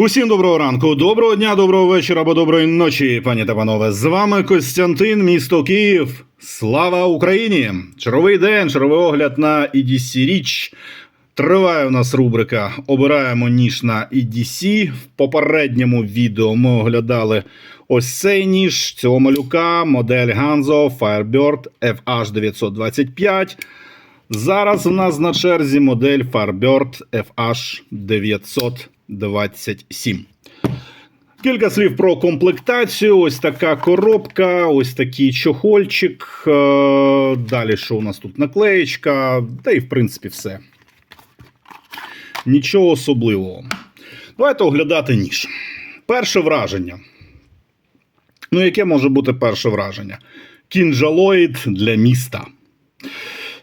Усім доброго ранку, доброго дня, доброго вечора або доброї ночі, пані та панове. З вами Костянтин, місто Київ. Слава Україні! Черговий день, черговий огляд на EDC річ. Триває у нас рубрика Обираємо ніж на EDC. В попередньому відео ми оглядали ось цей ніж цього малюка, модель Ganzo Firebird FH925. Зараз у нас на черзі модель Firebird FH927. Кілька слів про комплектацію. Ось така коробка, ось такий чохольчик. Е, Далі що у нас тут наклеєчка, та і в принципі все. Нічого особливого. Давайте оглядати ніж. Перше враження. Ну, яке може бути перше враження? Кінжалоїд для міста.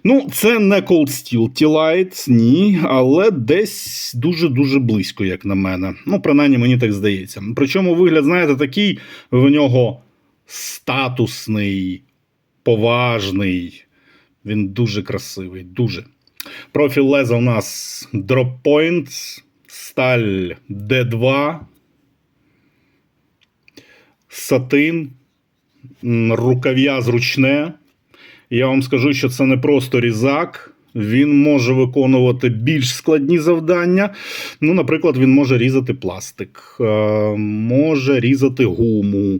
Ну, це не Cold Steel T-Light, ні, але десь дуже-дуже близько, як на мене. Ну, принаймні, мені так здається. Причому вигляд, знаєте, такий в нього статусний, поважний. Він дуже красивий, дуже. Профіль леза у нас Drop Point, сталь D2, сатин, рукав'я зручне. Я вам скажу, що це не просто різак. Він може виконувати більш складні завдання. Ну, наприклад, він може різати пластик, е, може різати гуму,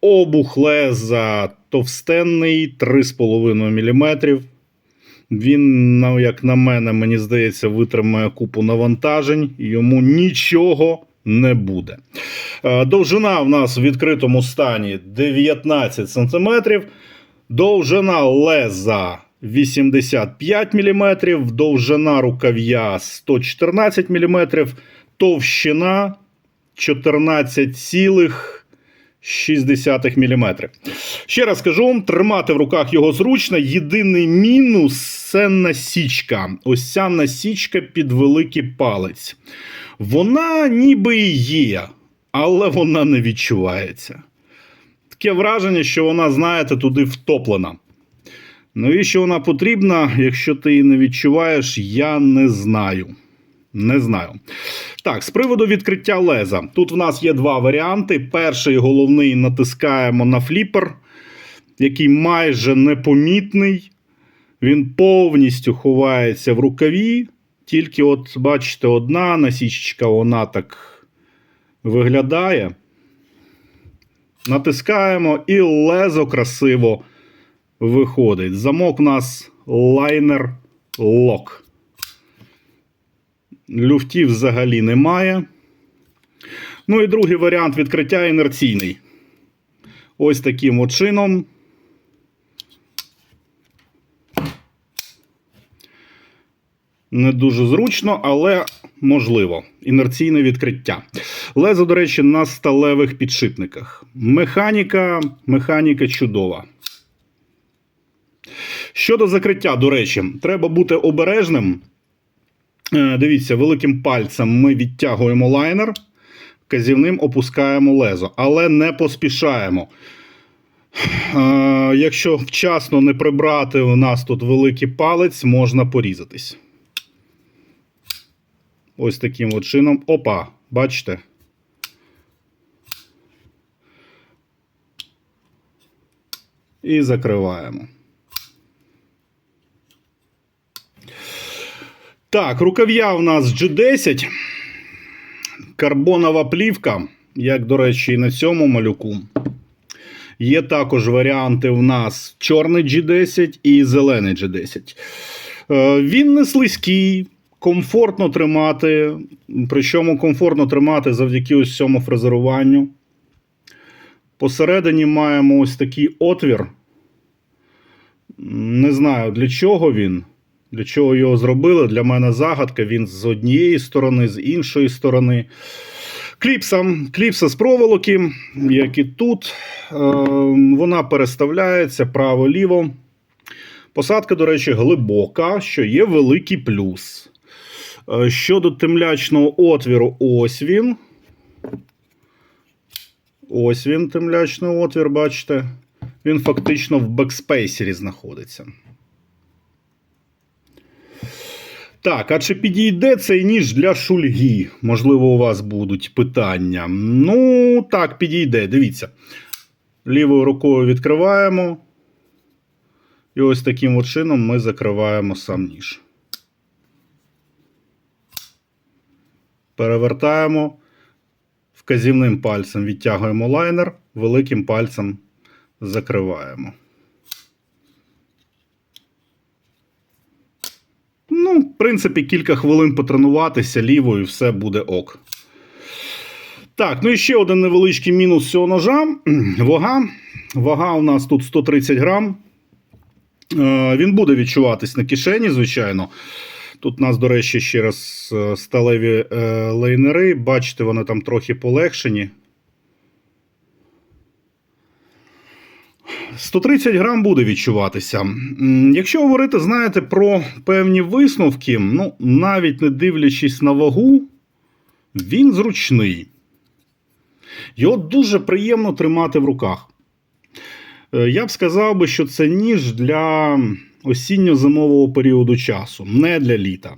обух леза товстенний 3,5 мм. Він, ну, як на мене, мені здається, витримає купу навантажень, йому нічого не буде. Е, Довжина в нас в відкритому стані 19 см. Довжина леза 85 мм, довжина рукав'я 114 мм, товщина 14,6 мм. Ще раз кажу, тримати в руках його зручно. Єдиний мінус це насічка. Ось ця насічка під великий палець. Вона ніби і є, але вона не відчувається. Таке враження, що вона, знаєте, туди втоплена. Навіщо вона потрібна, якщо ти її не відчуваєш, я не знаю. Не знаю. Так, з приводу відкриття леза. Тут в нас є два варіанти. Перший головний натискаємо на фліпер, який майже непомітний. Він повністю ховається в рукаві. Тільки, от, бачите, одна насічечка, вона так виглядає. Натискаємо і лезо красиво виходить. Замок у нас лайнер лок. Люфтів взагалі немає. Ну і другий варіант відкриття інерційний. Ось таким чином. Не дуже зручно, але можливо. Інерційне відкриття. Лезо, до речі, на сталевих підшипниках. Механіка, механіка чудова. Щодо закриття, до речі, треба бути обережним. Е, Дивіться, великим пальцем ми відтягуємо лайнер, вказівним опускаємо лезо, але не поспішаємо. Е, Якщо вчасно не прибрати у нас тут великий палець, можна порізатись. Ось таким от чином. Опа, бачите? І закриваємо. Так, рукав'я у нас G10. Карбонова плівка, як, до речі, і на цьому малюку. Є також варіанти в нас чорний G10 і зелений G10. Е, Він не слизький, комфортно тримати. Причому комфортно тримати завдяки ось цьому фрезеруванню. Посередині маємо ось такий отвір. Не знаю, для чого він. Для чого його зробили? Для мене загадка. Він з однієї сторони, з іншої сторони. Кліпса, кліпса з проволоки, як і тут. Е, Вона переставляється право-ліво. Посадка, до речі, глибока, що є великий плюс. Е, Щодо темлячного отвіру, ось він. Ось він, темлячний отвір, бачите. Він фактично в бекспейсері знаходиться. Так, а чи підійде цей ніж для шульги? Можливо, у вас будуть питання. Ну, так, підійде. Дивіться. Лівою рукою відкриваємо. І ось таким от чином ми закриваємо сам ніж. Перевертаємо. Вказівним пальцем відтягуємо лайнер, великим пальцем закриваємо. Ну, в принципі, кілька хвилин потренуватися лівою, і все буде ок. Так, ну і ще один невеличкий мінус цього ножа. Вага. Вага у нас тут 130 грам. Е, Він буде відчуватись на кишені, звичайно. Тут у нас, до речі, ще раз е, сталеві е, лейнери. Бачите, вони там трохи полегшені. 130 грам буде відчуватися. Якщо говорити, знаєте, про певні висновки, ну, навіть не дивлячись на вагу, він зручний. Його дуже приємно тримати в руках. Е, Я б сказав би, що це ніж для осінньо-зимового періоду часу, не для літа.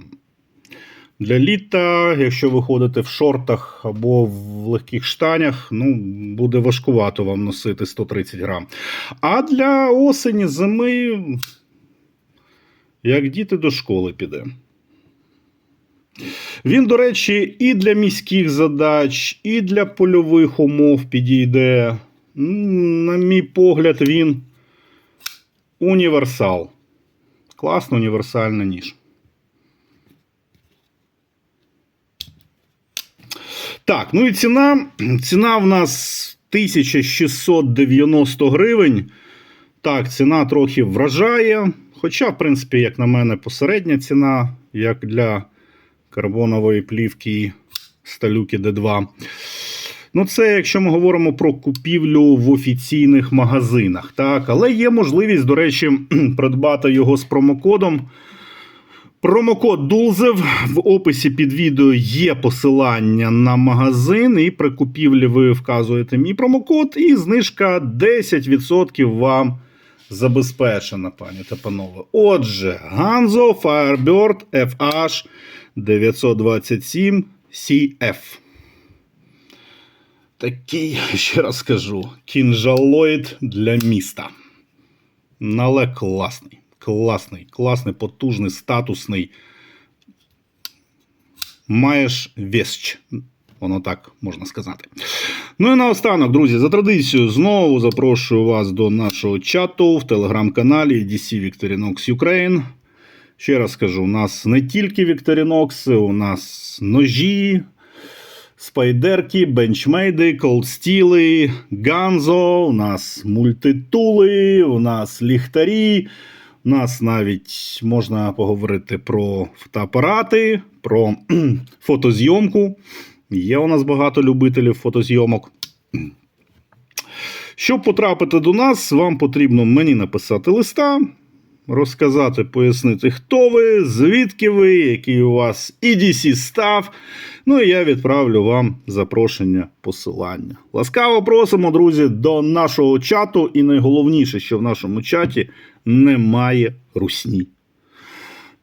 Для літа, якщо ви ходите в шортах або в легких штанях, ну, буде важкувато вам носити 130 грам. А для осені, зими, як діти до школи піде. Він, до речі, і для міських задач, і для польових умов підійде. На мій погляд, він універсал. Класно універсальний ніж. Так, ну і ціна. Ціна в нас 1690 гривень. Так, ціна трохи вражає. Хоча, в принципі, як на мене, посередня ціна, як для карбонової плівки сталюки D2. Ну, це якщо ми говоримо про купівлю в офіційних магазинах. Так, але є можливість, до речі, придбати його з промокодом. Промокод Дулзев в описі під відео є посилання на магазин, і при купівлі ви вказуєте мій промокод, і знижка 10% вам забезпечена, пані та панове. Отже, Ganzo Firebird FH 927 CF. Такий, ще раз скажу, кінжалоїд для міста. Але класний. Класний, класний, потужний, статусний. Маєш вещ. Воно так можна сказати. Ну і наостанок, друзі, за традицією, знову запрошую вас до нашого чату в телеграм-каналі DC Victorinox Ukraine. Ще раз скажу: у нас не тільки Victorinox, у нас ножі, спайдерки, бенчмейди, колдстіли, ганзо, у нас мультитули, у нас ліхтарі. У нас навіть можна поговорити про фотоапарати, про фотозйомку. Є у нас багато любителів фотозйомок. Щоб потрапити до нас, вам потрібно мені написати листа, розказати, пояснити, хто ви, звідки ви, який у вас EDC став. Ну і я відправлю вам запрошення посилання. Ласкаво просимо, друзі, до нашого чату. І найголовніше, що в нашому чаті немає русні.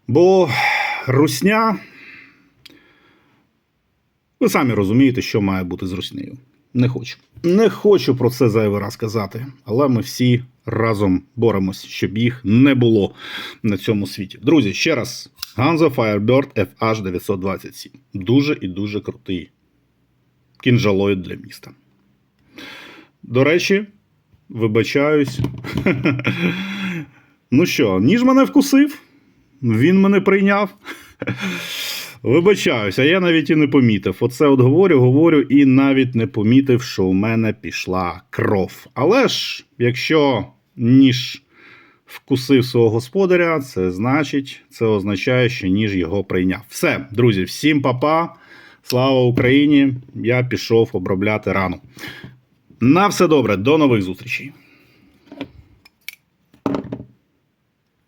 Бо русня. Ви самі розумієте, що має бути з руснею. Не хочу. Не хочу про це зайвий раз казати, але ми всі разом боремось, щоб їх не було на цьому світі. Друзі, ще раз: Ganzo Firebird FH927. Дуже і дуже крутий кінжалоїд для міста. До речі, вибачаюсь. ну що, ніж мене вкусив, він мене прийняв. Вибачаюсь, а я навіть і не помітив. Оце от говорю, говорю, і навіть не помітив, що у мене пішла кров. Але ж, якщо ніж вкусив свого господаря, це значить, це означає, що ніж його прийняв. Все, друзі, всім папа. Слава Україні! Я пішов обробляти рану. На все добре, до нових зустрічей.